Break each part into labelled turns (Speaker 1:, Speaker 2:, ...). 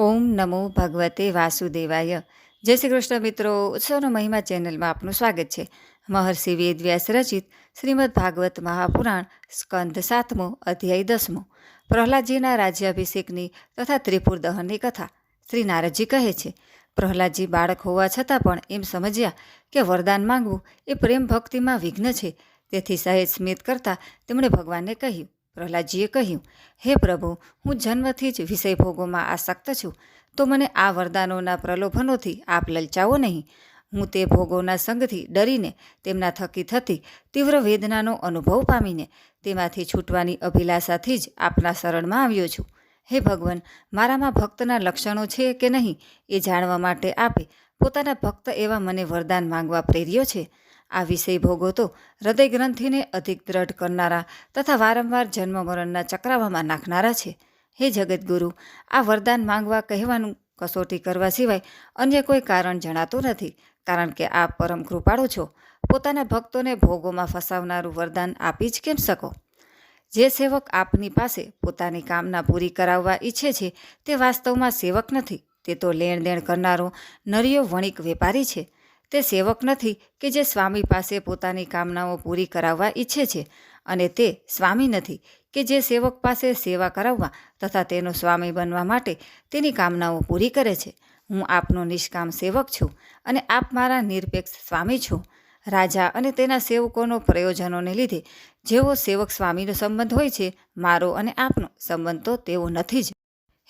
Speaker 1: ઓમ નમો ભગવતે વાસુદેવાય. જય શ્રી કૃષ્ણ મિત્રો, ઉત્સવનો મહિમા ચેનલમાં આપનું સ્વાગત છે. મહર્ષિ વેદવ્યાસ રચિત શ્રીમદ ભાગવત મહાપુરાણ, સ્કંદ સાતમો અધ્યાય દસમો. પ્રહલાદજીના રાજ્યાભિષેકની તથા ત્રિપુર દહનની કથા શ્રી નારદજી કહે છે. પ્રહલાદજી બાળક હોવા છતાં પણ એમ સમજ્યા કે વરદાન માંગવું એ પ્રેમ ભક્તિમાં વિઘ્ન છે. તેથી સહેજ સ્મિત કરતાં તેમણે ભગવાનને કહ્યું પ્રહલાદજીએ કહ્યું, હે પ્રભુ, હું જન્મથી જ વિષય ભોગોમાં આસક્ત છું, તો મને આ વરદાનોના પ્રલોભનોથી આપ લલચાવો નહીં. હું તે ભોગોના સંગથી ડરીને, તેમના થકી થતી તીવ્ર વેદનાનો અનુભવ પામીને, તેમાંથી છૂટવાની અભિલાષાથી જ આપના શરણમાં આવ્યો છું. હે ભગવાન, મારામાં ભક્તના લક્ષણો છે કે નહીં, એ જાણવા માટે આપે પોતાના ભક્ત એવા મને વરદાન માંગવા પ્રેર્યો છે. આ વિષય ભોગો તો હૃદય ગ્રંથિને અધિક દ્રઢ કરનારા તથા વારંવાર જન્મ ચક્રાવામાં નાખનારા છે. હે જગતગુરુ આ વરદાન માંગવા કહેવાનું કસોટી કરવા સિવાય અન્ય કોઈ કારણ જણાતું નથી, કારણ કે આપ પરમ કૃપાળુ છો. પોતાના ભક્તોને ભોગોમાં ફસાવનારું વરદાન આપી જ કેમ શકો? જે સેવક આપની પાસે પોતાની કામના પૂરી કરાવવા ઈચ્છે છે, તે વાસ્તવમાં સેવક નથી, તે તો લેણ દેણ કરનારો નરિયો વણિક વેપારી છે. તે સેવક નથી કે જે સ્વામી પાસે પોતાની કામનાઓ પૂરી કરાવવા ઈચ્છે છે અને તે સ્વામી નથી કે જે સેવક પાસે સેવા કરાવવા તથા તેનો સ્વામી બનવા માટે તેની કામનાઓ પૂરી કરે છે. હું આપનો નિષ્કામ સેવક છું અને આપ મારા નિરપેક્ષ સ્વામી છો. રાજા અને તેના સેવકોનો પ્રયોજનોને લીધે જેવો સેવક સ્વામીનો સંબંધ હોય છે, મારો અને આપનો સંબંધ તો તેવો નથી જ.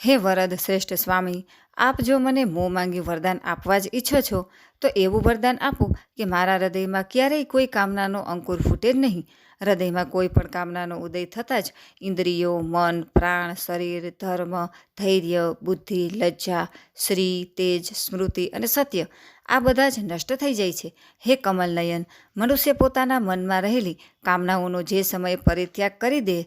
Speaker 1: હે વરદ શ્રેષ્ઠ સ્વામી આપ જો મને મોં માંગી વરદાન આપવા જ ઈચ્છો છો, તો એવું વરદાન આપો કે મારા હૃદયમાં ક્યારેય કોઈ કામનાનો અંકુર ફૂટે જ નહીં. હૃદયમાં કોઈ પણ કામનાનો ઉદય થતાં જ ઇન્દ્રિયો, મન, પ્રાણ, શરીર, ધર્મ, ધૈર્ય, બુદ્ધિ, લજ્જા, શ્રી, તેજ, સ્મૃતિ અને સત્ય આ બધા જ નષ્ટ થઈ જાય છે. હે કમલનયન મનુષ્ય પોતાના મનમાં રહેલી કામનાઓનો જે સમયે પરિત્યાગ કરી દે,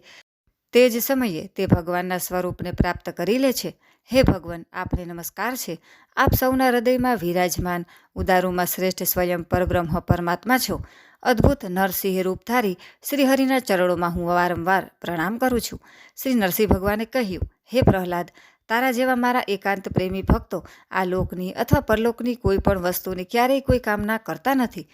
Speaker 1: તે જ સમયે તે ભગવાનના સ્વરૂપને પ્રાપ્ત કરી લે છે. હે ભગવાન, આપને નમસ્કાર છે. આપ સૌના હૃદયમાં વિરાજમાન, ઉદારુમાં શ્રેષ્ઠ સ્વયં પરબ્રહ્મ પરમાત્મા છો. અદ્ભુત નરસિંહ રૂપ ધારી શ્રી ચરણોમાં હું વારંવાર પ્રણામ કરું છું. શ્રી નરસિંહ ભગવાને કહ્યું, હે પ્રહલાદ, તારા જેવા મારા એકાંત પ્રેમી ભક્તો આ લોકની અથવા પરલોકની કોઈ પણ વસ્તુની ક્યારેય કોઈ કામના કરતા નથી.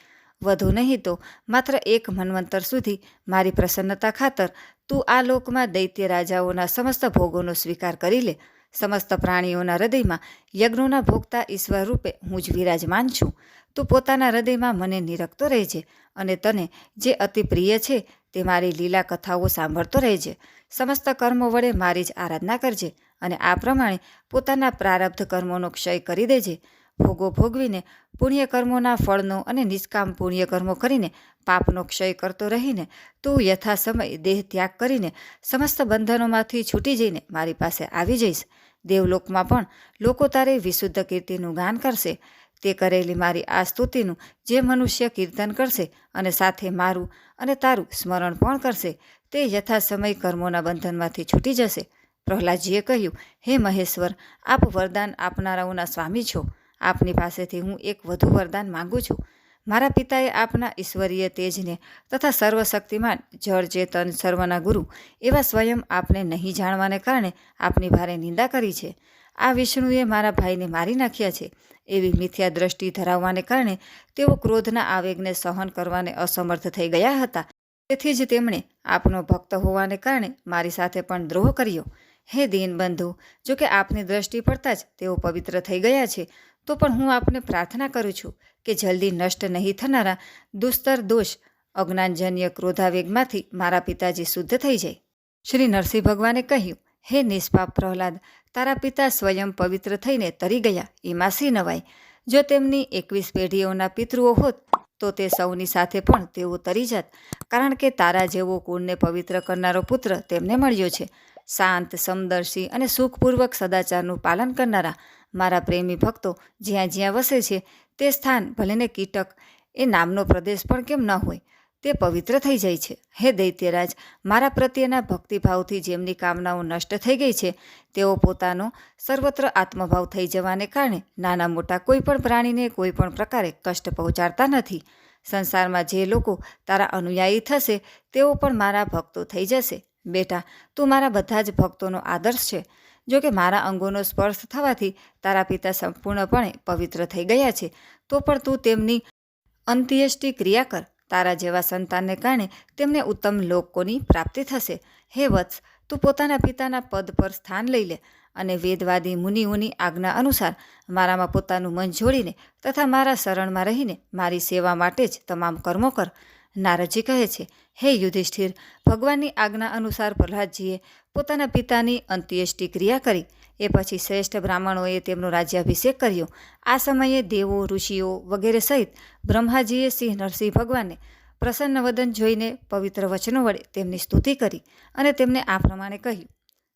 Speaker 1: વધુ નહીં તો માત્ર એક મન્વંતર સુધી મારી પ્રસન્નતા ખાતર તું આ લોકમાં દૈત્ય રાજાઓના સમસ્ત ભોગોનો સ્વીકાર કરી લે. સમસ્ત પ્રાણીઓના હૃદયમાં યજ્ઞોના ભોગતા ઈશ્વર રૂપે હું જ વિરાજમાન છું. તું પોતાના હૃદયમાં મને નિરખતો રહેજે અને તને જે અતિ પ્રિય છે તે મારી લીલા કથાઓ સાંભળતો રહેજે. સમસ્ત કર્મો વડે મારી જ આરાધના કરજે અને આ પ્રમાણે પોતાના પ્રારબ્ધ કર્મોનો ક્ષય કરી દેજે. ભોગો ભોગવીને પુણ્ય કર્મોના ફળનો અને નિષ્કામ પુણ્ય કર્મો કરીને પાપનો ક્ષય કરતો રહીને તું યથા સમય દેહ ત્યાગ કરીને સમસ્ત બંધનોમાંથી છૂટી જઈને મારી પાસે આવી જઈશ. દેવલોકમાં પણ લોકો તારે વિશુદ્ધ કીર્તિનું ગાન કરશે. તે કરેલી મારી આ સ્તુતિનું જે મનુષ્ય કીર્તન કરશે અને સાથે મારું અને તારું સ્મરણ પણ કરશે, તે યથા સમય કર્મોના બંધનમાંથી છૂટી જશે. પ્રહલાદજીએ કહ્યું, હે મહેશ્વર, આપ વરદાન આપનારાઓના સ્વામી છો. આપની પાસેથી હું એક વધુ વરદાન માગું છું. મારા પિતાએ આપના ઈશ્વરીય તેજને તથા સર્વશક્તિમાન, જળ ચેતન, સર્વના ગુરુ એવા સ્વયં આપને નહીં જાણવાને કારણે આપની ભારે નિંદા કરી છે. આ વિષ્ણુએ મારા ભાઈને મારી નાખ્યા છે. એવી મિથ્યા દ્રષ્ટિ ધરાવવાને કારણે તેઓ ક્રોધના આવેગને સહન કરવાને અસમર્થ થઈ ગયા હતા. તેથી જ તેમણે આપનો ભક્ત હોવાને કારણે મારી સાથે પણ દ્રોહ કર્યો. હે દીનબંધુ જો કે આપની દ્રષ્ટિ પડતા જ તેઓ પવિત્ર થઈ ગયા છે. તો પણ હું આપને પ્રાર્થના કરું છું કે જલ્દી નષ્ટ નહીં થનારા દુસ્તર દોષ અજ્ઞાનજન્ય ક્રોધાવેગમાંથી મારા પિતાજી શુદ્ધ થઈ જાય. શ્રી નરસિંહ ભગવાને કહ્યું, હે નિષ્પાપ પ્રહલાદ, તારા પિતા સ્વયં પવિત્ર થઈને તરી ગયા એમાં સી નવાય. જો તેમની એકવીસ પેઢીઓના પિતૃઓ હોત, તો તે સૌની સાથે પણ તેઓ તરી જાત, કારણ કે તારા જેવો કુળને પવિત્ર કરનારો પુત્ર તેમને મળ્યો છે. શાંત, સમદર્શી અને સુખપૂર્વક સદાચારનું પાલન કરનારા મારા પ્રેમી ભક્તો જ્યાં જ્યાં વસે છે, તે સ્થાન ભલેને કીટક એ નામનો પ્રદેશ પણ કેમ ન હોય, તે પવિત્ર થઈ જાય છે. હે દૈત્યરાજ, મારા પ્રત્યેના ભક્તિભાવથી જેમની કામનાઓ નષ્ટ થઈ ગઈ છે, તેઓ પોતાનો સર્વત્ર આત્મભાવ થઈ જવાને કારણે નાના મોટા કોઈ પણ પ્રાણીને કોઈ પણ પ્રકારે કષ્ટ પહોંચાડતા નથી. સંસારમાં જે લોકો તારા અનુયાયી થશે, તેઓ પણ મારા ભક્તો થઈ જશે. બેટા, તું મારા બધા જ ભક્તોનો આદર્શ છે. જો કે મારા અંગોનો સ્પર્શ થવાથી તારા પિતા સંપૂર્ણપણે પવિત્ર થઈ ગયા છે. તો પણ તું તેમની અંત્યેષ્ટિ ક્રિયા કર. તારા જેવા સંતાનને કારણે તેમને ઉત્તમ લોકોની પ્રાપ્તિ થશે. હે વત્સ, તું પોતાના પિતાના પદ પર સ્થાન લઈ લે અને વેદવાદી મુનિઓની આજ્ઞા અનુસાર મારામાં પોતાનું મન જોડીને તથા મારા શરણમાં રહીને મારી સેવા માટે જ તમામ કર્મો કર. નારદજી કહે છે હે યુધિષ્ઠિર, ભગવાનની આજ્ઞા અનુસાર પ્રહલાદજીએ પોતાના પિતાની અંત્યેષ્ટિ ક્રિયા કરી. એ પછી શ્રેષ્ઠ બ્રાહ્મણોએ તેમનો રાજ્યાભિષેક કર્યો. આ સમયે દેવો, ઋષિઓ વગેરે સહિત બ્રહ્માજીએ સિંહ નરસિંહ ભગવાનને પ્રસન્ન વદન જોઈને પવિત્ર વચનો વડે તેમની સ્તુતિ કરી અને તેમને આ પ્રમાણે કહ્યું.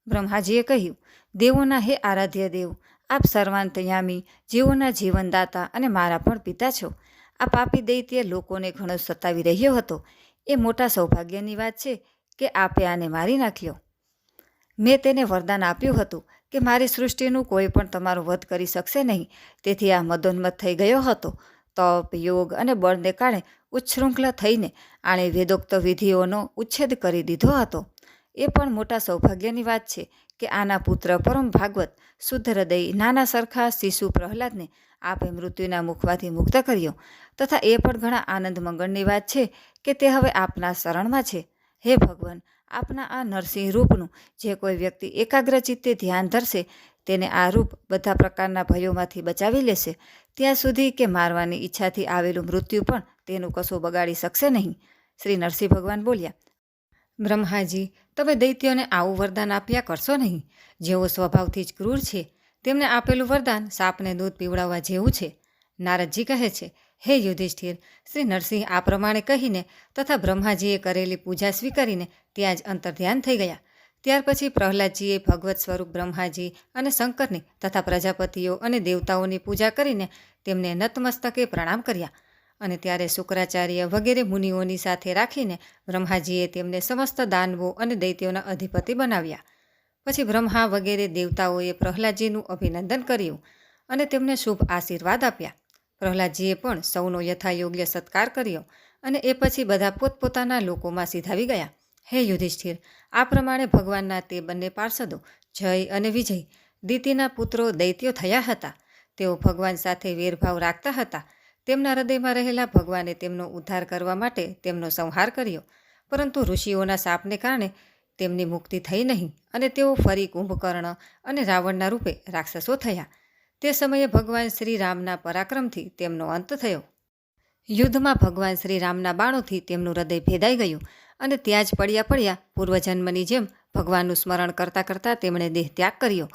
Speaker 1: બ્રહ્માજીએ કહ્યું, દેવોના હે આરાધ્ય દેવ, આપ સર્વાંતયામી, જીવોના જીવનદાતા અને મારા પણ પિતા છો. આ પાપી દૈત્ય લોકોને ઘણો સતાવી રહ્યો હતો. એ મોટા સૌભાગ્યની વાત છે કે આપે આને મારી નાખ્યો. મેં તેને વરદાન આપ્યું હતું કે મારી સૃષ્ટિનું કોઈ પણ તમારો વધ કરી શકશે નહીં. તેથી આ મદોન્મત થઈ ગયો હતો. તપ, યોગ અને બળને કારણે ઉચ્છૃંખલા થઈને આણે વેદોક્ત વિધિઓનો ઉચ્છેદ કરી દીધો હતો. એ પણ મોટા સૌભાગ્યની વાત છે કે આના પુત્ર પરમ ભાગવત શુદ્ધ હૃદય નાના સરખા શિશુ પ્રહલાદને આપે મૃત્યુના મુખમાંથી મુક્ત કર્યો. તથા એ પણ ઘણા આનંદ મંગળની વાત છે કે તે હવે આપના શરણમાં છે. હે ભગવાન, આપના આ નરસિંહ રૂપનું જે કોઈ વ્યક્તિ એકાગ્ર ચિત્તે ધ્યાન ધરશે, તેને આ રૂપ બધા પ્રકારના ભયોમાંથી બચાવી લેશે. ત્યાં સુધી કે મારવાની ઈચ્છાથી આવેલું મૃત્યુ પણ તેનું કશું બગાડી શકશે નહીં. શ્રી નરસિંહ ભગવાન બોલ્યા, બ્રહ્માજી, તમે દૈત્યોને આવું વરદાન આપ્યા કરશો નહીં. જેઓ સ્વભાવથી જ ક્રૂર છે. તેમને આપેલું વરદાન સાપને દૂધ પીવડાવવા જેવું છે. નારદજી કહે છે, હે યુધિષ્ઠિર, શ્રી નરસિંહ આ પ્રમાણે કહીને તથા બ્રહ્માજીએ કરેલી પૂજા સ્વીકારીને ત્યાં જ અંતર્ધ્યાન થઈ ગયા. ત્યાર પછી પ્રહલાદજીએ ભગવત સ્વરૂપ બ્રહ્માજી અને શંકરની તથા પ્રજાપતિઓ અને દેવતાઓની પૂજા કરીને તેમને નતમસ્તકે પ્રણામ કર્યા અને ત્યારે શુક્રાચાર્ય વગેરે મુનિઓની સાથે રાખીને બ્રહ્માજીએ તેમને સમસ્ત દાનવો અને દૈત્યોના અધિપતિ બનાવ્યા. પછી બ્રહ્મા વગેરે દેવતાઓએ પ્રહલાદજીનું અભિનંદન કર્યું અને તેમને શુભ આશીર્વાદ આપ્યા. પ્રહલાદજીએ પણ સૌનો યથાયોગ્ય સત્કાર કર્યો અને એ પછી બધા પોતપોતાના લોકોમાં સીધાવી ગયા. હે યુધિષ્ઠિર, આ પ્રમાણે ભગવાનના તે બંને પાર્ષદો જય અને વિજય, દિતિના પુત્રો દૈત્યો થયા હતા. તેઓ ભગવાન સાથે વેરભાવ રાખતા હતા. તેમના હૃદયમાં રહેલા ભગવાને તેમનો ઉદ્ધાર કરવા માટે તેમનો સંહાર કર્યો. પરંતુ ઋષિઓના શાપને કારણે તેમની મુક્તિ થઈ નહીં અને તેઓ ફરી કુંભકર્ણ અને રાવણના રૂપે રાક્ષસો થયા. તે સમયે ભગવાન શ્રી રામના પરાક્રમથી તેમનો અંત થયો. યુદ્ધમાં ભગવાન શ્રી રામના બાણોથી તેમનું હૃદય ભેદાઈ ગયું અને ત્યાં જ પડ્યા પડ્યા પૂર્વજન્મની જેમ ભગવાનનું સ્મરણ કરતાં કરતાં તેમણે દેહ ત્યાગ કર્યો.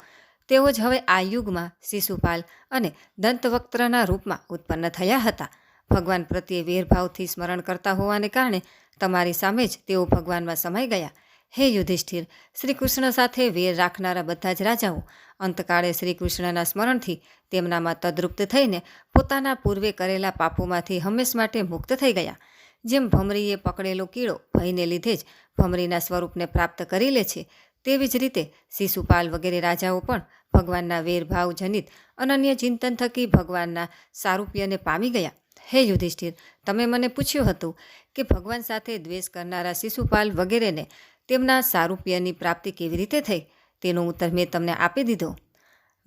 Speaker 1: તેઓ જ હવે આ યુગમાં શિશુપાલ અને દંતવક્ત્રના રૂપમાં ઉત્પન્ન થયા હતા. ભગવાન પ્રત્યે વેરભાવથી સ્મરણ કરતા હોવાને કારણે તમારી સામે જ તેઓ ભગવાનમાં સમાઈ ગયા. હે યુધિષ્ઠિર શ્રી કૃષ્ણ સાથે વેર રાખનારા બધા જ રાજાઓ, અંતકાળે શ્રી કૃષ્ણના સ્મરણથી તેમનામાં તદ્રુપ્ત થઈને પોતાના પૂર્વે કરેલા પાપોમાંથી હંમેશ માટે મુક્ત થઈ ગયા. જેમ ભમરીએ પકડેલો કીડો ભયને લીધે જ ભમરીના સ્વરૂપને પ્રાપ્ત કરી લે છે, તેવી જ રીતે શિશુપાલ વગેરે રાજાઓ પણ ભગવાનના વેરભાવ જનિત અનન્ય ચિંતન થકી ભગવાનના સારૂપ્યને પામી ગયા. હે યુધિષ્ઠિર, તમે મને પૂછ્યું હતું કે ભગવાન સાથે દ્વેષ કરનારા શિશુપાલ વગેરેને તેમના સારૂપ્યની પ્રાપ્તિ કેવી રીતે થઈ તેનો ઉત્તર મેં તમને આપી દીધો.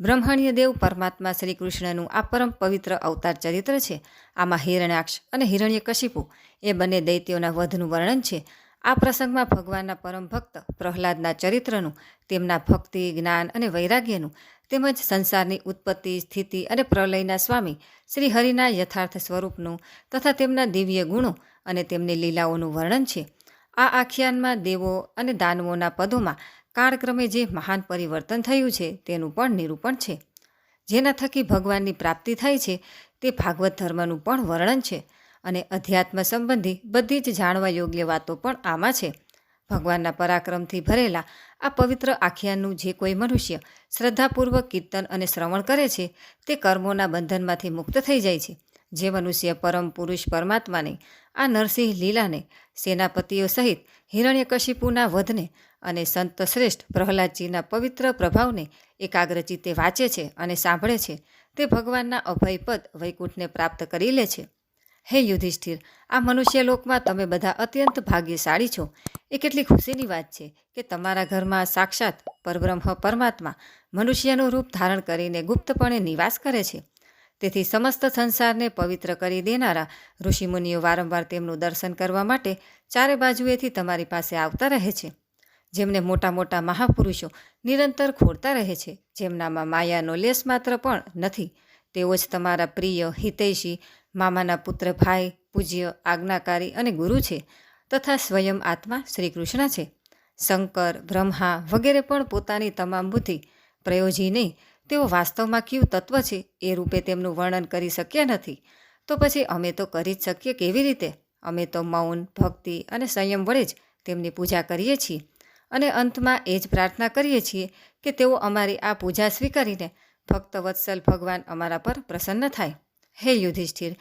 Speaker 1: બ્રહ્મણ્ય દેવ પરમાત્મા શ્રી કૃષ્ણનું આ પરમ પવિત્ર અવતાર ચરિત્ર છે. આમાં હિરણ્યાક્ષ અને હિરણ્યકશિપુ એ બંને દૈત્યોના વધનું વર્ણન છે. આ પ્રસંગમાં ભગવાનના પરમ ભક્ત પ્રહલાદના ચરિત્રનું, તેમના ભક્તિ, જ્ઞાન અને વૈરાગ્યનું તેમજ સંસારની ઉત્પત્તિ, સ્થિતિ અને પ્રલયના સ્વામી શ્રી હરિના યથાર્થ સ્વરૂપનું તથા તેમના દિવ્ય ગુણો અને તેમની લીલાઓનું વર્ણન છે. આ આખ્યાનમાં દેવો અને દાનવોના પદોમાં કાળક્રમે જે મહાન પરિવર્તન થયું છે, તેનું પણ નિરૂપણ છે. જેના થકી ભગવાનની પ્રાપ્તિ થાય છે, તે ભાગવત ધર્મનું પણ વર્ણન છે અને અધ્યાત્મ સંબંધી બધી જ જાણવા યોગ્ય વાતો પણ આમાં છે. ભગવાનના પરાક્રમથી ભરેલા આ પવિત્ર આખ્યાનનું જે કોઈ મનુષ્ય શ્રદ્ધાપૂર્વક કીર્તન અને શ્રવણ કરે છે, તે કર્મોના બંધનમાંથી મુક્ત થઈ જાય છે. જે મનુષ્ય પરમ પુરુષ પરમાત્માને આ નરસિંહ લીલાને સેનાપતિઓ સહિત હિરણ્યકશિપુના વધને અને સંત શ્રેષ્ઠ પ્રહલાદજીના પવિત્ર પ્રભાવને એકાગ્રચિત્તે વાંચે છે અને સાંભળે છે. તે ભગવાનના અભયપદ વૈકુંઠને પ્રાપ્ત કરી લે છે. હે યુધિષ્ઠિર, આ મનુષ્ય લોકમાં તમે બધા અત્યંત ભાગ્યશાળી છો. એ કેટલી ખુશીની વાત છે કે તમારા ઘરમાં સાક્ષાત પરબ્રહ્મ પરમાત્મા મનુષ્યનું રૂપ ધારણ કરીને ગુપ્તપણે નિવાસ કરે છે. તેથી સમસ્ત સંસારને પવિત્ર કરી દેનારા ઋષિમુનિઓ વારંવાર તેમનું દર્શન કરવા માટે ચારે બાજુએથી તમારી પાસે આવતા રહે છે. જેમને મોટા મોટા મહાપુરુષો નિરંતર ખોડતા રહે છે, જેમનામાં માયાનો લેસ માત્ર પણ નથી. તેઓ જ તમારા પ્રિય, હિતૈષી, મામાના પુત્ર ભાઈ, પૂજ્ય, આજ્ઞાકારી અને ગુરુ છે, તથા સ્વયં આત્મા શ્રી કૃષ્ણ છે. શંકર, બ્રહ્મા વગેરે પણ પોતાની તમામ બુદ્ધિ, પ્રયોજી નહીં તેઓ વાસ્તવમાં કયું તત્વ છે એ રૂપે તેમનું વર્ણન કરી શક્યા નથી. તો પછી અમે તો કરી જ શકીએ કેવી રીતે? અમે તો મૌન, ભક્તિ અને સંયમ વડે જ તેમની પૂજા કરીએ છીએ. અને અંતમાં એ જ પ્રાર્થના કરીએ છીએ કે તેઓ અમારી આ પૂજા સ્વીકારીને ભક્ત વત્સલ ભગવાન અમારા પર પ્રસન્ન થાય. હે યુધિષ્ઠિર,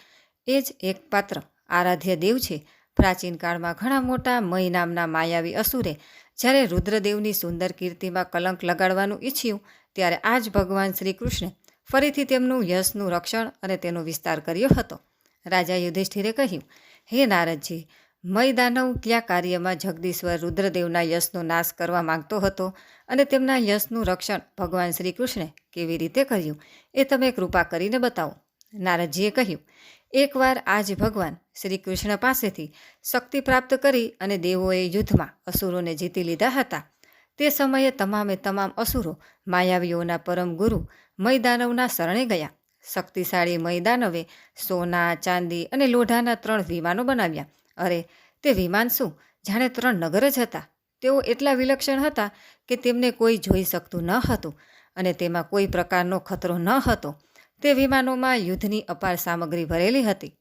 Speaker 1: એ જ એક પાત્ર આરાધ્ય દેવ છે. પ્રાચીન કાળમાં ઘણા મોટા મય નામના માયાવી અસુરે જ્યારે રુદ્રદેવની સુંદર કીર્તિમાં કલંક લગાડવાનું ઈચ્છ્યું ત્યારે આ જ ભગવાન શ્રી કૃષ્ણે ફરીથી તેમનું યશનું રક્ષણ અને તેનો વિસ્તાર કર્યો હતો. રાજા યુધિષ્ઠિરે કહ્યું, હે નારદજી, મય દાનવ કયા કાર્યમાં જગદીશ્વર રુદ્રદેવના યશનો નાશ કરવા માંગતો હતો અને તેમના યશનું રક્ષણ ભગવાન શ્રી કૃષ્ણે કેવી રીતે કર્યું, એ તમે કૃપા કરીને બતાવો. નારદજીએ કહ્યું, એકવાર આજ ભગવાન શ્રી કૃષ્ણ પાસેથી શક્તિ પ્રાપ્ત કરી અને દેવોએ યુદ્ધમાં અસુરોને જીતી લીધા હતા તે સમયે તમામે તમામ અસુરો, માયાવીઓના પરમ ગુરુ મૈદાનવના શરણે ગયા. શક્તિશાળી મૈદાનવે સોના, ચાંદી અને લોઢાના ત્રણ વિમાનો બનાવ્યા. અરે, તે વિમાન શું? જાણે ત્રણ નગર જ હતા. તેઓ એટલા વિલક્ષણ હતા કે તેમને કોઈ જોઈ શકતું ન હતું અને તેમાં કોઈ પ્રકારનો ખતરો ન હતો. તે વિમાનોમાં યુદ્ધની અપાર સામગ્રી ભરેલી હતી.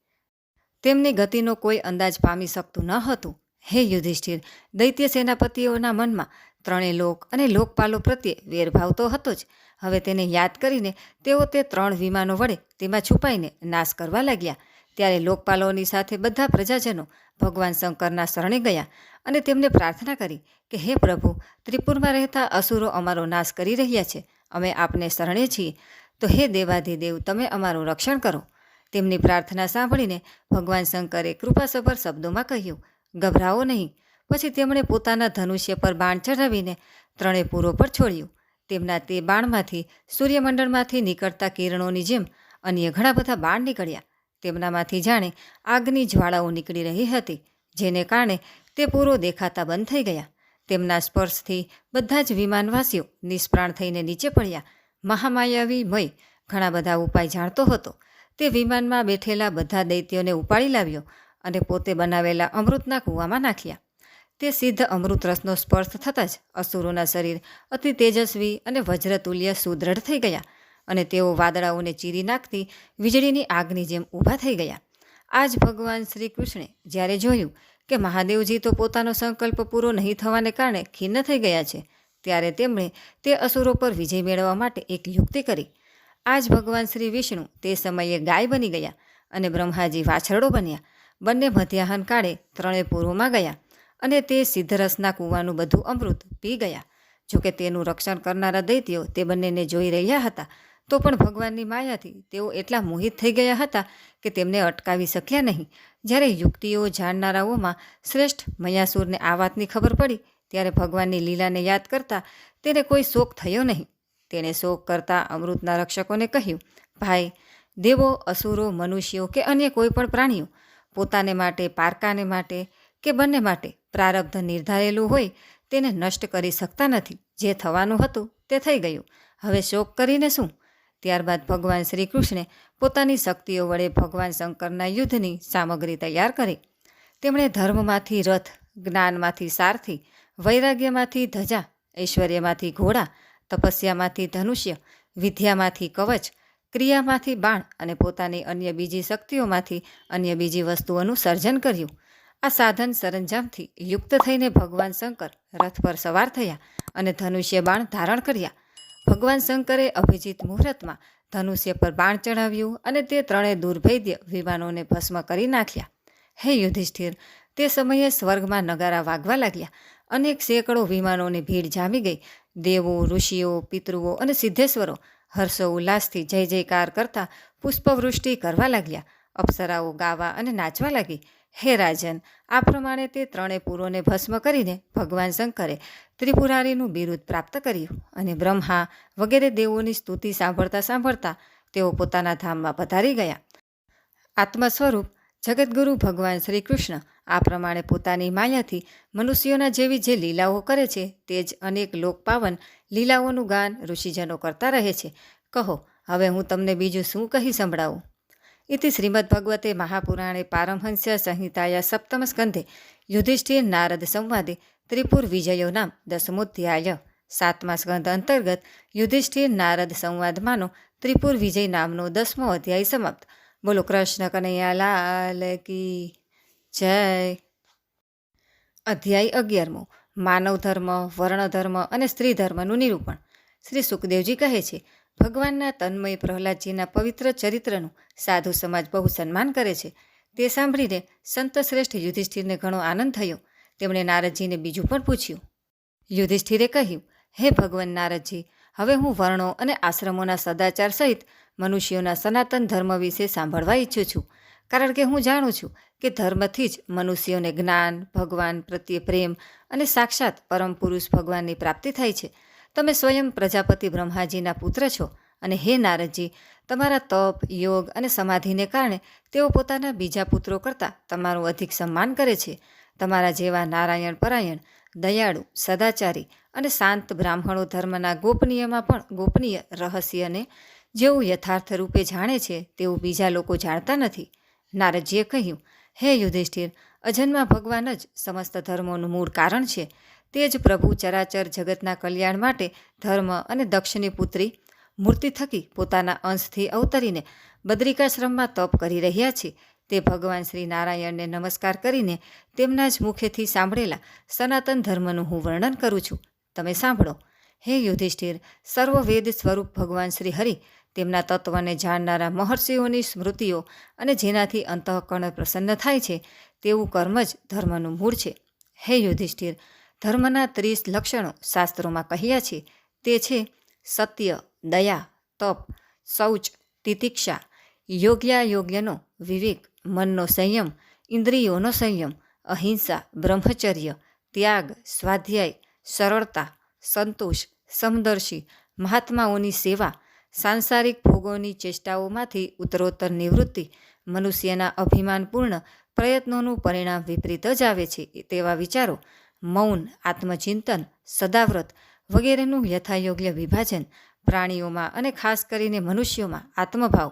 Speaker 1: તેમની ગતિનો કોઈ અંદાજ પામી શકતું ન હતું. હે યુધિષ્ઠિર, દૈત્ય સેનાપતિઓના મનમાં ત્રણેય લોક અને લોકપાલો પ્રત્યે વેરભાવ તો હતો જ. હવે તેને યાદ કરીને તેઓ તે ત્રણ વિમાનો વડે તેમાં છુપાઈને નાશ કરવા લાગ્યા. ત્યારે લોકપાલોની સાથે બધા પ્રજાજનો ભગવાન શંકરના શરણે ગયા અને તેમને પ્રાર્થના કરી કે, હે પ્રભુ, ત્રિપુરમાં રહેતા અસુરો અમારો નાશ કરી રહ્યા છે. અમે આપને શરણે છીએ. તો હે દેવાધિદેવ, તમે અમારું રક્ષણ કરો. તેમની પ્રાર્થના સાંભળીને ભગવાન શંકરે કૃપાસભર શબ્દોમાં કહ્યું ગભરાવો નહીં. પછી તેમણે પોતાના ધનુષ્ય પર બાણ ચઢાવીને ત્રણે પૂરો પર છોડ્યું. તેમના તે બાણમાંથી સૂર્યમંડળમાંથી નીકળતા કિરણોની જેમ અન્ય ઘણા બધા બાણ નીકળ્યા. તેમનામાંથી જાણે આગની જ્વાળાઓ નીકળી રહી હતી, જેને કારણે તે પૂરો દેખાતા બંધ થઈ ગયા. તેમના સ્પર્શથી બધા જ વિમાનવાસીઓ નિષ્પ્રાણ થઈને નીચે પડ્યા. મહામાયાવી મય ઘણા બધા ઉપાય જાણતો હતો. તે વિમાનમાં બેઠેલા બધા દૈત્યોને ઉપાડી લાવ્યો અને પોતે બનાવેલા અમૃતના કૂવામાં નાખ્યા. તે સિદ્ધ અમૃતરસનો સ્પર્શ થતાં જ અસુરોના શરીર અતિ તેજસ્વી અને વજ્રતુલ્ય સુદૃઢ થઈ ગયા અને તેઓ વાદળાઓને ચીરી નાખતી વીજળીની આગની જેમ ઊભા થઈ ગયા. આજ ભગવાન શ્રી કૃષ્ણે જ્યારે જોયું કે મહાદેવજી તો પોતાનો સંકલ્પ પૂરો નહીં થવાને કારણે ખિન્ન થઈ ગયા છે, ત્યારે તેમણે તે અસુરો પર વિજય મેળવવા માટે એક યુક્તિ કરી. આજ ભગવાન શ્રી વિષ્ણુ તે સમયે ગાય બની ગયા અને બ્રહ્માજી વાછરડો બન્યા. બંને મધ્યાહન કાળે ત્રણે પૂર્વમાં ગયા. અને તે સિદ્ધરસના કૂવાનું બધું અમૃત પી ગયા. જોકે તેનું રક્ષણ કરનારા દૈત્યો તે બંનેને જોઈ રહ્યા હતા, તો પણ ભગવાનની માયાથી તેઓ એટલા મોહિત થઈ ગયા હતા કે તેમને અટકાવી શક્યા નહીં. જ્યારે યુક્તિઓ જાણનારાઓમાં શ્રેષ્ઠ મયાસુરને આ વાતની ખબર પડી, ત્યારે ભગવાનની લીલાને યાદ કરતા તેને કોઈ શોક થયો નહીં. તેણે શોક કરતા અમૃતના રક્ષકોને કહ્યું, ભાઈ, દેવો, અસુરો, મનુષ્યો કે અન્ય કોઈ પણ પ્રાણીઓ, પોતાને માટે, પારકાને માટે કે બંને માટે પ્રારબ્ધ નિર્ધારેલું હોય તેને નષ્ટ કરી શકતા નથી. જે થવાનું હતું તે થઈ ગયું. હવે શોક કરીને શું? ત્યારબાદ ભગવાન શ્રી કૃષ્ણે પોતાની શક્તિઓ વડે ભગવાન શંકરના યુદ્ધની સામગ્રી તૈયાર કરી. તેમણે ધર્મમાંથી રથ, જ્ઞાનમાંથી સારથી, વૈરાગ્યમાંથી ધજા, ઐશ્વર્યમાંથી ઘોડા, તપસ્યામાંથી ધનુષ્ય, વિદ્યામાંથી કવચ, ક્રિયામાંથી બાણ અને પોતાની અન્ય બીજી શક્તિઓમાંથી અન્ય બીજી વસ્તુઓનું સર્જન કર્યું. આ સાધન સરંજામથી યુક્ત થઈને ભગવાન શંકર રથ પર સવાર થયા અને ધનુષ્ય બાણ ધારણ કર્યા. ભગવાન શંકરે અભિજીત મુહૂર્તમાં ધનુષ્ય પર બાણ ચડાવ્યું અને તે ત્રણેય દુર્ભેદ્ય વિમાનોને ભસ્મ કરી નાખ્યા. હે યુધિષ્ઠિર, તે સમયે સ્વર્ગમાં નગારા વાગવા લાગ્યા. અનેક સેંકડો વિમાનોની ભીડ જામી ગઈ. દેવો, ઋષિઓ, પિતૃઓ અને સિદ્ધેશ્વરો હર્ષો ઉલ્લાસથી જય જયકાર કરતા પુષ્પવૃષ્ટિ કરવા લાગ્યા. અપ્સરાઓ ગાવા અને નાચવા લાગી. હે રાજન, આ પ્રમાણે તે ત્રણેય પુરોને ભસ્મ કરીને ભગવાન શંકરે ત્રિપુરારીનું બિરુદ પ્રાપ્ત કર્યું અને બ્રહ્મા વગેરે દેવોની સ્તુતિ સાંભળતા સાંભળતા તેઓ પોતાના ધામમાં પધારી ગયા. આત્મ સ્વરૂપ જગતગુરુ ભગવાન શ્રી કૃષ્ણ આ પ્રમાણે પોતાની માયાથી મનુષ્યોના જેવી જે લીલાઓ કરે છે તે જ અનેક લોકપાવન, લીલાઓનું ગાન ઋષિજનો કરતા રહે છે. કહો, હવે હું તમને બીજું શું કહી સંભળાવું? ઇતિ શ્રીમદ્ભગવતે મહાપુરાણે પારમહંસ્ય સંહિતાયા સપ્તમ સ્કંધે યુધિષ્ઠિર નારદ સંવાદે ત્રિપુર વિજયો નામ દસમોધ્યાય સાતમા સ્કંધ અંતર્ગત યુધિષ્ઠિર નારદ સંવાદમાંનો ત્રિપુર વિજય નામનો દસમો અધ્યાય સમાપ્ત બોલો કૃષ્ણ કનૈયા લાલ કી જય અધ્યાય અગિયારમો માનવ ધર્મ વર્ણ ધર્મ અને સ્ત્રી ધર્મનું નિરૂપણ શ્રી સુખદેવજી કહે છે ભગવાનના તન્મય પ્રહલાદજીના પવિત્ર ચરિત્રનું સાધુ સમાજ બહુ સન્માન કરે છે. તે સાંભળીને સંત શ્રેષ્ઠ યુધિષ્ઠિરને ઘણો આનંદ થયો. તેમણે નારદજીને બીજું પણ પૂછ્યું. યુધિષ્ઠિરે કહ્યું, હે ભગવાન નારદજી, હવે હું વર્ણો અને આશ્રમોના સદાચાર સહિત મનુષ્યોના સનાતન ધર્મ વિશે સાંભળવા ઈચ્છું છું. કારણ કે હું જાણું છું કે ધર્મથી જ મનુષ્યોને જ્ઞાન, ભગવાન પ્રત્યે પ્રેમ અને સાક્ષાત પરમ પુરુષ ભગવાનની પ્રાપ્તિ થાય છે. તમે સ્વયં પ્રજાપતિ બ્રહ્માજીના પુત્ર છો અને હે નારદજી, તમારા તપ, યોગ અને સમાધિને કારણે તેઓ પોતાના બીજા પુત્રો કરતાં તમારું અધિક સન્માન કરે છે. તમારા જેવા નારાયણ પરાયણ, દયાળુ, સદાચારી અને શાંત બ્રાહ્મણો ધર્મના ગોપનીયમાં પણ ગોપનીય રહસ્યને જેવું યથાર્થ રૂપે જાણે છે તેવું બીજા લોકો જાણતા નથી. નારદજીએ કહ્યું, હે યુધિષ્ઠિર, અજન્મા ભગવાન જ સમસ્ત ધર્મોનું મૂળ કારણ છે. તે જ પ્રભુ ચરાચર જગતના કલ્યાણ માટે ધર્મ અને દક્ષની પુત્રી મૂર્તિ થકી પોતાના અંશથી અવતરીને બદ્રિકાશ્રમમાં તપ કરી રહ્યા છે. તે ભગવાન શ્રી નારાયણને નમસ્કાર કરીને તેમના જ મુખેથી સાંભળેલા સનાતન ધર્મનું હું વર્ણન કરું છું. તમે સાંભળો. હે યુધિષ્ઠિર સર્વવેદ સ્વરૂપ ભગવાન શ્રી હરિ, તેમના તત્વને જાણનારા મહર્ષિઓની સ્મૃતિઓ અને જેનાથી અંતઃકરણ પ્રસન્ન થાય છે, તેવું કર્મ જ ધર્મનું મૂળ છે. હે યુધિષ્ઠિર ધર્મના ત્રીસ લક્ષણો શાસ્ત્રોમાં કહ્યા છે. તે છે સત્ય, દયા, તપ, શૌચ, તિતિક્ષા, યોગ્યાયોગ્યનો વિવેક, મનનો સંયમ, ઇન્દ્રિયોનો સંયમ, અહિંસા, બ્રહ્મચર્ય, ત્યાગ, સ્વાધ્યાય, સરળતા, સંતોષ, સમદર્શી, મહાત્માઓની સેવા, સાંસારિક ભોગોની ચેષ્ટાઓમાંથી ઉત્તરોત્તર નિવૃત્તિ, મનુષ્યના અભિમાનપૂર્ણ પ્રયત્નોનું પરિણામ વિપરીત જ આવે છે તેવા વિચારો મૌન, આત્મચિંતન, સદાવ્રત વગેરેનું યથાયોગ્ય વિભાજન પ્રાણીઓમાં અને ખાસ કરીને મનુષ્યોમાં આત્મભાવ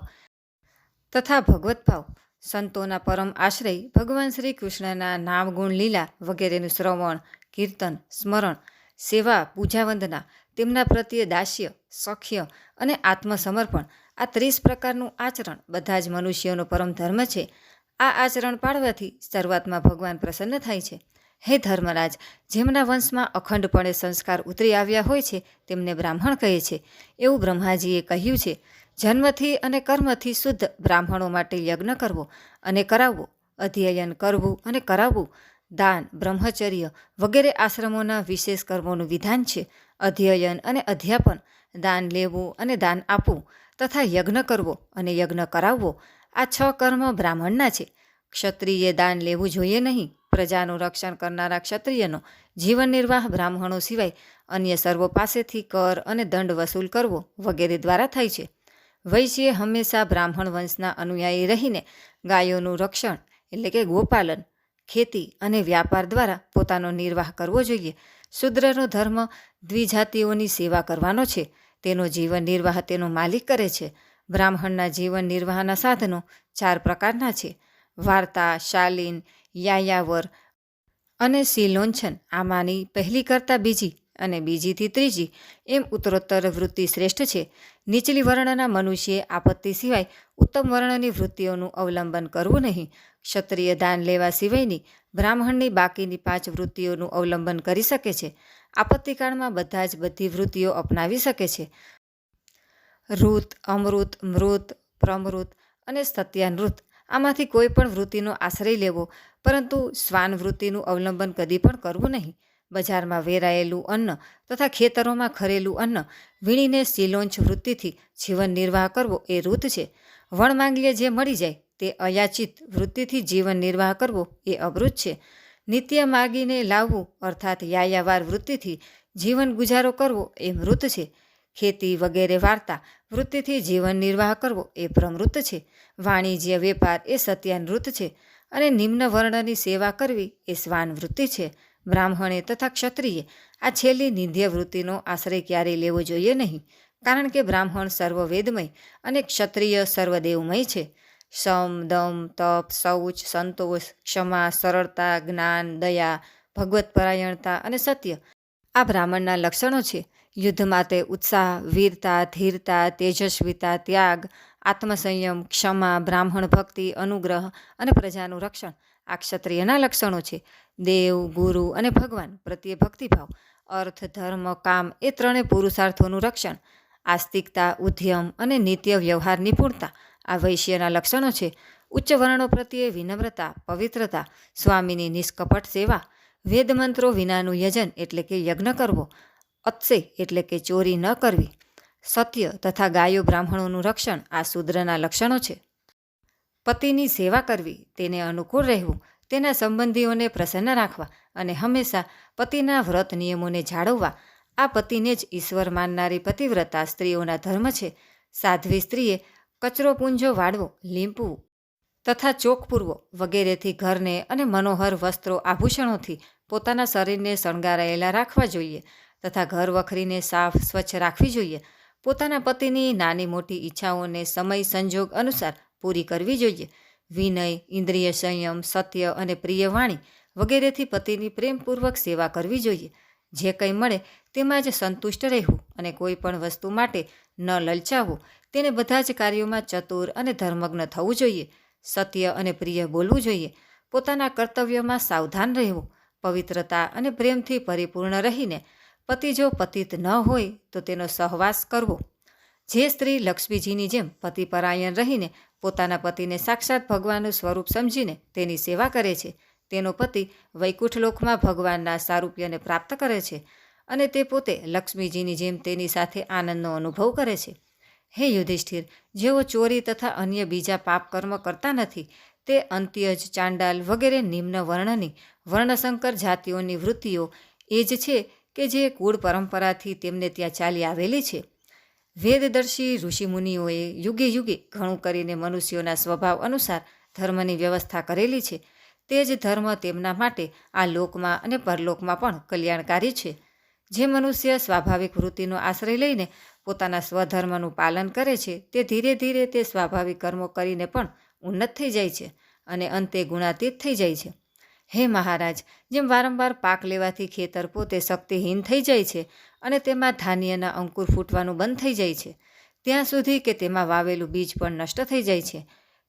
Speaker 1: તથા ભગવતભાવ, સંતોના પરમ આશ્રય, ભગવાન શ્રી કૃષ્ણના નામ ગુણ લીલા વગેરેનું શ્રવણ, કીર્તન, સ્મરણ, સેવા પૂજા વંદના તેમના પ્રત્યે દાસ્ય, સખ્ય અને આત્મસમર્પણ આ ત્રીસ પ્રકારનું આચરણ બધા જ મનુષ્યોનો પરમ ધર્મ છે. આ આચરણ પાળવાથી શરૂઆતમાં ભગવાન પ્રસન્ન થાય છે. હે ધર્મરાજ, જેમના વંશમાં અખંડપણે સંસ્કાર ઉતરી આવ્યા હોય છે, તેમને બ્રાહ્મણ કહે છે. એવું બ્રહ્માજીએ કહ્યું છે. જન્મથી અને કર્મથી શુદ્ધ બ્રાહ્મણો માટે યજ્ઞ કરવો અને કરાવવો, અધ્યયન કરવું અને કરાવવું, દાન, બ્રહ્મચર્ય વગેરે આશ્રમોના વિશેષ કર્મોનું વિધાન છે. અધ્યયન અને અધ્યાપન, દાન લેવું અને દાન આપવું તથા યજ્ઞ કરવો અને યજ્ઞ કરાવવો આ છ કર્મ બ્રાહ્મણના છે. ક્ષત્રિયે દાન લેવું જોઈએ નહીં. પ્રજાનું રક્ષણ કરનારા ક્ષત્રિયનો જીવન નિર્વાહ બ્રાહ્મણો સિવાય અન્ય સર્વો પાસેથી કર અને દંડ વસૂલ કરવો વગેરે દ્વારા થાય છે. વૈશ્યે હંમેશા બ્રાહ્મણ વંશના અનુયાયી રહીને ગાયોનું રક્ષણ, એટલે કે ગોપાલન, ખેતી અને વ્યાપાર દ્વારા પોતાનો નિર્વાહ કરવો જોઈએ. શુદ્રનો ધર્મ દ્વિજાતિઓની સેવા કરવાનો છે. તેનો જીવન નિર્વાહ તેનો માલિક કરે છે. બ્રાહ્મણના જીવન નિર્વાહના સાધનો ચાર પ્રકારના છે. વાર્તા, શાલીન યાયાવર. અને શીલોંછન આમાંની પહેલી કરતાં બીજી અને બીજીથી ત્રીજી. એમ ઉત્તરોત્તર વૃત્તિ શ્રેષ્ઠ છે. નીચલી વર્ણના મનુષ્યે આપત્તિ સિવાય ઉત્તમ વર્ણની વૃત્તિઓનું અવલંબન કરવું નહીં. ક્ષત્રિય દાન લેવા સિવાયની બ્રાહ્મણની બાકીની પાંચ વૃત્તિઓનું અવલંબન કરી શકે છે. આપત્તિકાળમાં બધા જ બધી વૃત્તિઓ અપનાવી શકે છે. ઋત, અમૃત, મૃત, પ્રમૃત અને સત્યાનૃત. આમાંથી કોઈ પણ વૃત્તિનો આશ્રય લેવો, પરંતુ શ્વાન વૃત્તિનું અવલંબન કદી પણ કરવું નહીં. બજારમાં વેરાયેલું અન્ન તથા ખેતરોમાં ખરેલું અન્ન વીણીને સિલોંચ વૃત્તિથી જીવન નિર્વાહ કરવો એ રૂત છે. વણમાંગલીએ જે મળી જાય તે અયાચિત વૃત્તિથી જીવન નિર્વાહ કરવો એ અવૃત છે. નિત્ય માગીને લાવવું અર્થાત યાયાવાર વૃત્તિથી જીવન ગુજારો કરવો એ મૃત છે. ખેતી વગેરે વાર્તા, વૃત્તિથી જીવન નિર્વાહ કરવો એ પ્રમૃત છે. વાણિજ્ય વેપાર એ સત્યાનૃત છે અને નિમ્ન વર્ણની સેવા કરવી એ શ્વાન વૃત્તિ છે. બ્રાહ્મણે તથા ક્ષત્રિયે આ છેલ્લી નિંદ્ય વૃત્તિનો આશ્રય ક્યારેય લેવો જોઈએ નહીં, કારણ કે બ્રાહ્મણ સર્વવેદમય અને ક્ષત્રિય સર્વદેવમય છે. સમ, દમ, તપ, શૌચ, સંતોષ, ક્ષમા, સરળતા, જ્ઞાન, દયા, ભગવત પરાયણતા અને સત્ય આ બ્રાહ્મણના લક્ષણો છે. યુદ્ધ માટે ઉત્સાહ, વીરતા, ધીરતા, તેજસ્વીતા, ત્યાગ, આત્મસંયમ, ક્ષમા, બ્રાહ્મણ ભક્તિ, અનુગ્રહ અને પ્રજાનું રક્ષણ આ ક્ષત્રિયના લક્ષણો છે. દેવ, ગુરુ અને ભગવાન પ્રત્યે ભક્તિભાવ, અર્થ, ધર્મ, કામ એ ત્રણેય પુરુષાર્થોનું રક્ષણ. આસ્તિકતા ઉદ્યમ અને નિત્ય વ્યવહાર નિપુણતા આ વૈશ્યના લક્ષણો છે. ઉચ્ચ વર્ણો પ્રત્યે વિનમ્રતા, પવિત્રતા, સ્વામીની નિષ્કપટ સેવા, વેદમંત્રો વિનાનું યજન એટલે કે યજ્ઞ કરવો અત્સે એટલે કે ચોરી ન કરવી. સત્ય તથા ગાયો બ્રાહ્મણોનું રક્ષણ આ શૂદ્રના લક્ષણો છે. પતિની સેવા કરવી, તેને અનુકૂળ રહેવું, તેના સંબંધીઓને પ્રસન્ન રાખવા અને હંમેશા પતિના વ્રત નિયમોને જાળવવા, આ પતિને જ ઈશ્વર માનનારી પતિવ્રતા સ્ત્રીઓના ધર્મ છે. સાધ્વી સ્ત્રીએ કચરો પૂંજો વાળવો લીંપવું તથા ચોક પૂરવો વગેરેથી ઘરને અને મનોહર વસ્ત્રો આભૂષણોથી પોતાના શરીરને શણગારાયેલા રાખવા જોઈએ. તથા ઘર વખરીને સાફ સ્વચ્છ રાખવી જોઈએ. પોતાના પતિની નાની મોટી ઈચ્છાઓને સમય સંજોગ અનુસાર પૂરી કરવી જોઈએ. વિનય, ઇન્દ્રિય સંયમ, સત્ય અને પ્રિય વાણી વગેરેથી પતિની પ્રેમપૂર્વક સેવા કરવી જોઈએ. જે કંઈ મળે તેમાં જ સંતુષ્ટ રહેવું અને કોઈ પણ વસ્તુ માટે ન લલચાવવું. તેને બધા જ કાર્યોમાં ચતુર અને ધર્મગ્ન થવું જોઈએ. સત્ય અને પ્રિય બોલવું જોઈએ. પોતાના કર્તવ્યમાં સાવધાન રહેવું, પવિત્રતા અને પ્રેમથી પરિપૂર્ણ રહીને પતિ જો પતિત ન હોય તો તેનો સહવાસ કરવો. જે સ્ત્રી લક્ષ્મીજીની જેમ પતિ પરાયણ રહીને પોતાના પતિને સાક્ષાત ભગવાનનું સ્વરૂપ સમજીને તેની સેવા કરે છે, તેનો પતિ વૈકુંઠ લોકમાં ભગવાનના સારૂપ્યને પ્રાપ્ત કરે છે અને તે પોતે લક્ષ્મીજીની જેમ તેની સાથે આનંદનો અનુભવ કરે છે. હે યુધિષ્ઠિર, જેઓ ચોરી તથા અન્ય બીજા પાપ કર્મ કરતા નથી, તે અંત્યજ, ચાંડાલ વગેરે નિમ્ન વર્ણની વર્ણશંકર જાતિઓની વૃત્તિઓ એ જ છે કે જે કુળ પરંપરાથી તેમને ત્યાં ચાલી આવેલી છે. વેદદર્શી ઋષિમુનિઓએ યુગે યુગે ઘણું કરીને મનુષ્યોના સ્વભાવ અનુસાર ધર્મની વ્યવસ્થા કરેલી છે. તે જ ધર્મ તેમના માટે આ લોકમાં અને પરલોકમાં પણ કલ્યાણકારી છે. જે મનુષ્ય સ્વાભાવિક વૃત્તિનો આશ્રય લઈને પોતાના સ્વધર્મનું પાલન કરે છે, તે ધીરે ધીરે તે સ્વાભાવિક કર્મો કરીને પણ ઉન્નત થઈ જાય છે અને અંતે ગુણાતીત થઈ જાય છે. હે મહારાજ, જેમ વારંવાર પાક લેવાથી ખેતર પોતે શક્તિહીન થઈ જાય છે અને તેમાં ધાન્યના અંકુર ફૂટવાનું બંધ થઈ જાય છે, ત્યાં સુધી કે તેમાં વાવેલું બીજ પણ નષ્ટ થઈ જાય છે.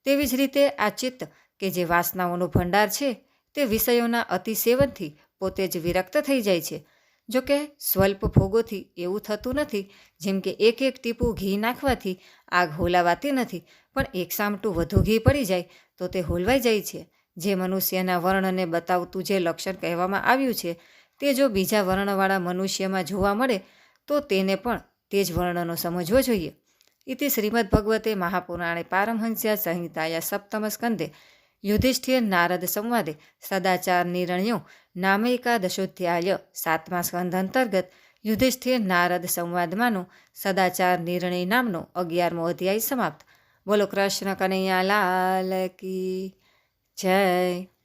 Speaker 1: તેવી જ રીતે આ ચિત્ત, કે જે વાસનાઓનો ભંડાર છે, તે વિષયોના અતિસેવનથી પોતે જ વિરક્ત થઈ જાય છે. જોકે સ્વલ્પ ભોગોથી એવું થતું નથી, જેમ કે એક એક ટીપું ઘી નાખવાથી આગ હોલાવાતી નથી, પણ એક સામટું વધુ ઘી પડી જાય, તો તે હોલવાઈ જાય છે. જે મનુષ્યના વર્ણને બતાવતું જે લક્ષણ કહેવામાં આવ્યું છે, તે જો બીજા વર્ણવાળા મનુષ્યમાં જોવા મળે, તો તેને પણ તે જ વર્ણનો સમજવો જોઈએ. ઇતિ શ્રીમદ ભગવતે મહાપુરાણે પારમહંસ્યા સંહિતાયા સપ્તમ સ્કંદે યુધિષ્ઠિર નારદ સંવાદે સદાચાર નિર્ણયો નામૈકાદશોધ્યાય સાતમા સ્કંદ અંતર્ગત યુધિષ્ઠિર નારદ સંવાદમાંનો સદાચાર નિર્ણય નામનો અગિયારમો અધ્યાય સમાપ્ત. બોલો કૃષ્ણ કનૈયા લાલ કી. જય